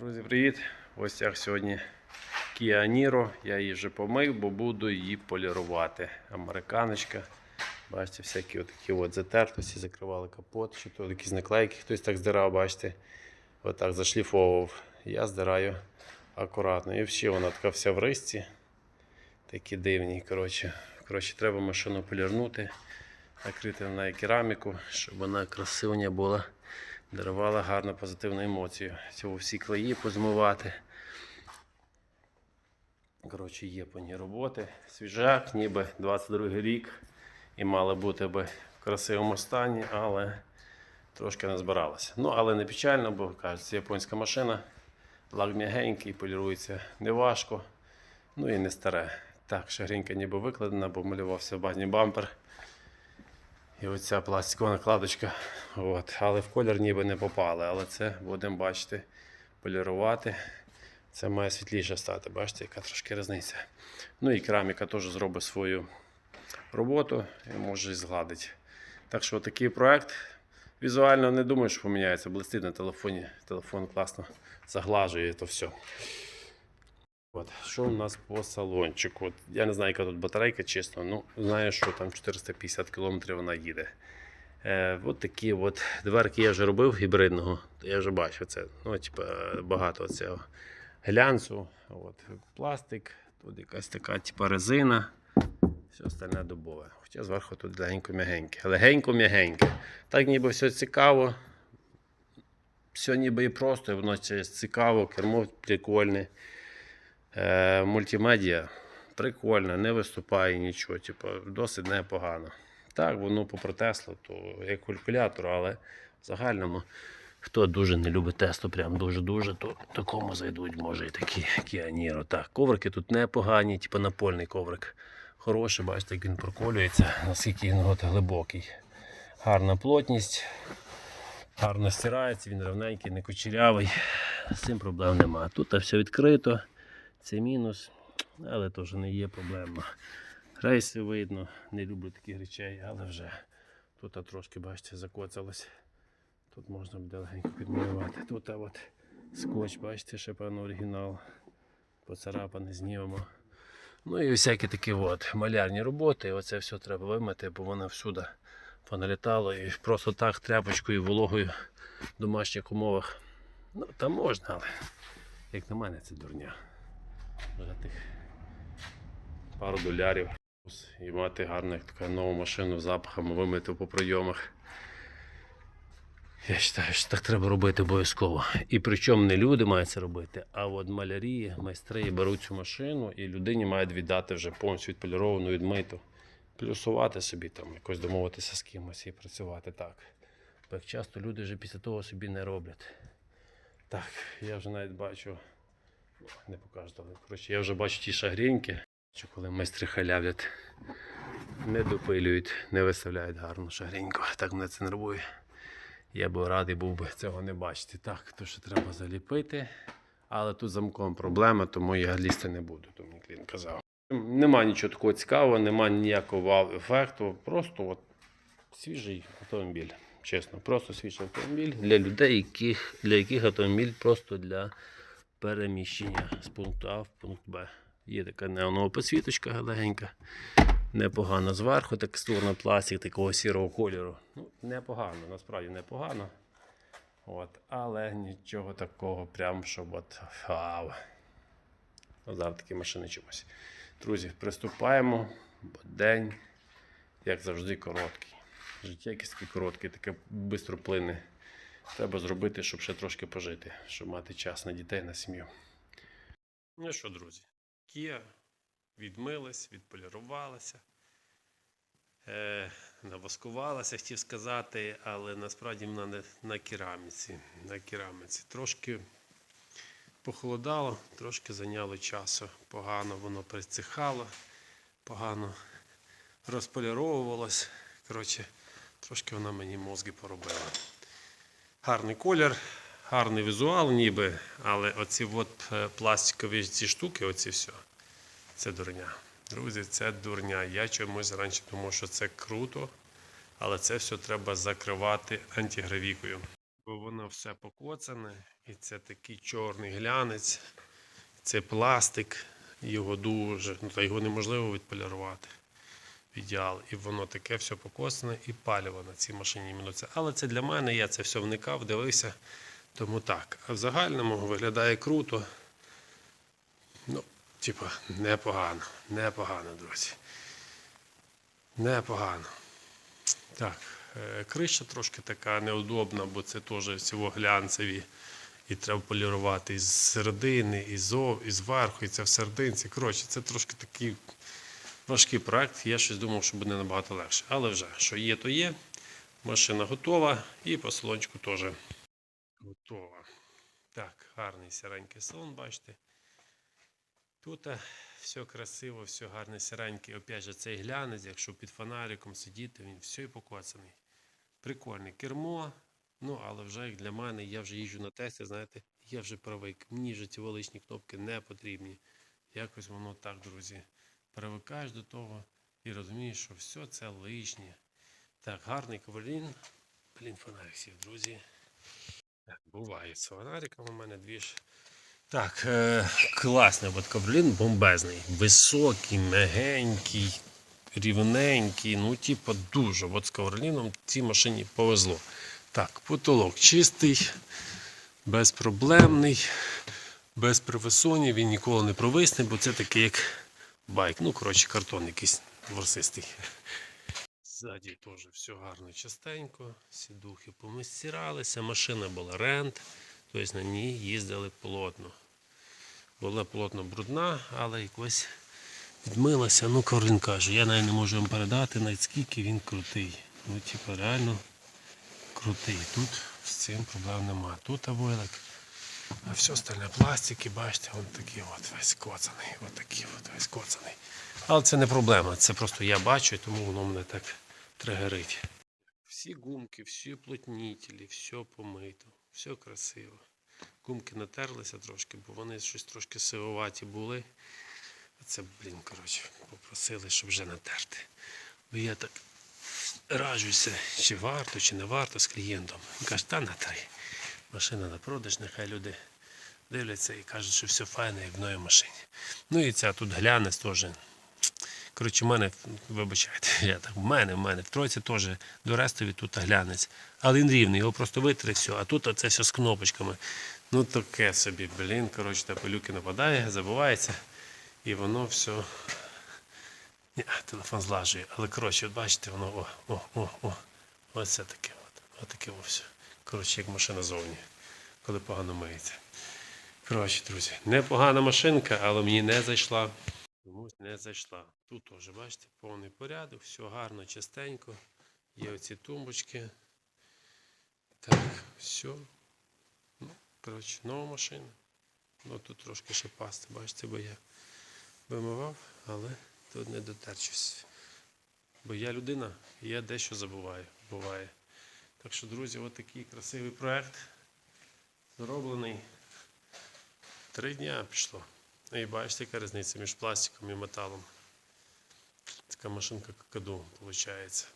Друзі, привіт! Ось як сьогодні Kia Niro. Я її вже помив, бо буду її полірувати. Американочка. Бачите, всякі отакі от затертості, закривали капот, чи то якісь наклейки, хтось так здирав, бачите. Отак зашліфовував. Я здираю акуратно. І взагалі вона така вся в рисці. Такі дивні. Коротше, коротше треба машину полірнути, накрити на неї кераміку, щоб вона красивня була дарувала гарну позитивну емоцію. Цього всі клеї позмивати. Коротше, є по ній роботи. Свіжак, ніби 22 рік. І мала бути би в красивому стані, але трошки не збиралася. Ну, але не печально, бо кажуть, це японська машина. Лак м'ягенький, полірується неважко. Ну і не старе. Так, шагрінька ніби викладена, бо малювався базні бампер. І оця пластикова накладочка. От. Але в колір ніби не попали. Але це будемо бачити, полірувати. Це має світліше стати. Бачите, яка трошки різниця. Ну і кераміка теж зробить свою роботу і може згладить. Так що такий проект. Візуально не думаю, що поміняється. Блистить на телефоні. Телефон класно заглажує то все. От, що у нас по салончику? Я не знаю, яка тут батарейка, чесно. Ну, знаю, що там 450 км вона їде. Е, от такі от дверки я вже робив гібридного. Я вже бачив це. Ну, типа, багато цього глянцу. От, пластик, тут якась така типа, резина. Все остальне дубове. Хоча зверху тут легенько м'ягеньке. Легенько м'ягеньке. Так ніби все цікаво. Все ніби і просто, воно цікаво, кермо прикольне. Е, мультимедіа прикольно, не виступає нічого, типу, досить непогано. Так, воно попри Теслу, то як калькулятор, але в загальному, хто дуже не любить Теслу, прям дуже-дуже, то такому зайдуть, може і такі Niro. Так, коврики тут непогані, типу напольний коврик. Хороший, бачите, як він проколюється, наскільки він от глибокий. Гарна плотність, гарно стирається, він ровненький, не кучерявий. З цим проблем немає. Тут все відкрито. Це мінус, але теж не є проблема. Рейси видно, не люблю таких речей, але вже тут трошки, бачите, закоцалось. Тут можна буде легенько підмалювати. Тут а от скотч, бачите, ще певно оригінал. Поцарапаний, знімемо. Ну і всякі такі от малярні роботи. Оце все треба вимити, бо воно всюди поналітало і просто так тряпочкою, вологою в домашніх умовах. Ну, там можна, але як на мене, це дурня тих пару долярів і мати гарну таку нову машину з запахами вимити по прийомах. Я вважаю, що так треба робити обов'язково. І причому не люди мають це робити, а от малярі, майстри беруть цю машину і людині мають віддати вже повністю відполіровану, відмиту. Плюсувати собі там, якось домовитися з кимось і працювати так. Бо як часто люди вже після того собі не роблять. Так, я вже навіть бачу не покажу але коротше, я вже бачу ті шагріньки, що коли майстри халявлять, не допилюють, не виставляють гарну шагріньку. Так мене це нервує. Я би радий був би цього не бачити. Так, то що треба заліпити. Але тут замком проблема, тому я лізти не буду, то мені клієнт казав. Нема нічого такого цікавого, нема ніякого вау-ефекту. Просто от свіжий автомобіль. Чесно, просто свіжий автомобіль для людей, яких, для яких автомобіль просто для переміщення з пункту А в пункт Б. Є така неонова посвіточка легенька, непогано зверху, текстурна пластик такого сірого кольору. Ну, непогано, насправді непогано. От, але нічого такого, прям, щоб от. Ну, Зараз такі машини чомусь. Друзі, приступаємо, бо день, як завжди, короткий. Життя якесь таке коротке, таке швидко плине. Треба зробити, щоб ще трошки пожити, щоб мати час на дітей, на сім'ю. Ну що, друзі, Кія відмилась, відполірувалася, е, наваскувалася, хотів сказати, але насправді вона не на кераміці. На кераміці. Трошки похолодало, трошки зайняло часу. Погано воно присихало, погано розполіровувалось. Коротше, трошки вона мені мозги поробила. Гарний колір, гарний візуал ніби, але оці от е, пластикові ці штуки, оці все, це дурня. Друзі, це дурня. Я чомусь раніше думав, що це круто, але це все треба закривати антигравікою. бо воно все покоцане, і це такий чорний глянець, це пластик, його дуже, ну та його неможливо відполірувати. Ідеал. І воно таке все покосане і паліво на цій машині. це. Але це для мене, я це все вникав, дивився. Тому так. А в загальному виглядає круто. Ну, типа, непогано. Непогано, друзі. Непогано. Так, е, криша трошки така неудобна, бо це теж всього глянцеві. І треба полірувати із середини, і зов, і зверху, і це в серединці. Коротше, це трошки такий важкий проект. Я щось думав, що буде набагато легше. Але вже, що є, то є. Машина готова і по салончику теж готова. Так, гарний сіренький салон, бачите. Тут е, все красиво, все гарне сіренький. Опять же, цей глянець, якщо під фонариком сидіти, він все і покоцаний. Прикольне кермо. Ну, але вже як для мене, я вже їжджу на тесті, знаєте, я вже привик. Мені вже ці величні кнопки не потрібні. Якось воно так, друзі. Привикаєш до того і розумієш, що все це лишнє. Так, гарний ковалін. Блін, фонарик сів, друзі. Буває з фонариком у мене дві ж. Так, е, класний от ковролін бомбезний. Високий, мягенький, рівненький. Ну, типу, дуже. От з ковроліном цій машині повезло. Так, потолок чистий, безпроблемний, без привисонів, він ніколи не провисне, бо це такий як байк. Ну, коротше, картон якийсь ворсистий. Ззаді теж все гарно частенько, сідухи помистиралися, машина була рент, тобто на ній їздили плотно. Була плотно брудна, але якось відмилася. Ну, Корин каже, я навіть не можу вам передати, навіть скільки він крутий. Ну, типу, реально крутий. Тут з цим проблем нема. Тут авойлик, а все остальне пластики, бачите, он такий от весь коцаний. От такий от весь коцаний. Але це не проблема, це просто я бачу, тому воно мене так тригерить. Всі гумки, всі плотнітелі, все помито, все красиво. Гумки натерлися трошки, бо вони щось трошки сивоваті були. А це, блін, коротше, попросили, щоб вже натерти. Бо я так раджуся, чи варто, чи не варто з клієнтом. Він каже, та натри. Машина на продаж, нехай люди дивляться і кажуть, що все файне, як в новій машині. Ну і ця тут глянець теж. Коротше, в мене, вибачайте, я так, в мене, в мене, в тройці теж до рестові тут глянець. Але він рівний, його просто витри все, а тут це все з кнопочками. Ну таке собі, блін, коротше, та пилюки нападає, забувається. І воно все. Ні, телефон злажує. Але коротше, от бачите, воно о, о, о, о. Ось це таке от. Ось таке все. Коротше, як машина зовні, коли погано миється. Коротше, друзі, непогана машинка, але мені не зайшла. Комусь не зайшла. Тут теж, бачите, повний порядок, все гарно, чистенько. Є оці тумбочки. Так, все. Ну, коротше, нова машина. Ну тут трошки ще пасти, бачите, бо я вимивав, але тут не дотерчусь. Бо я людина, і я дещо забуваю, буває. Так що, друзі, от такий красивий проект. Зроблений. Три дня пішло. Ну і бачите, яка різниця між пластиком і металом. Така машинка какаду виходить.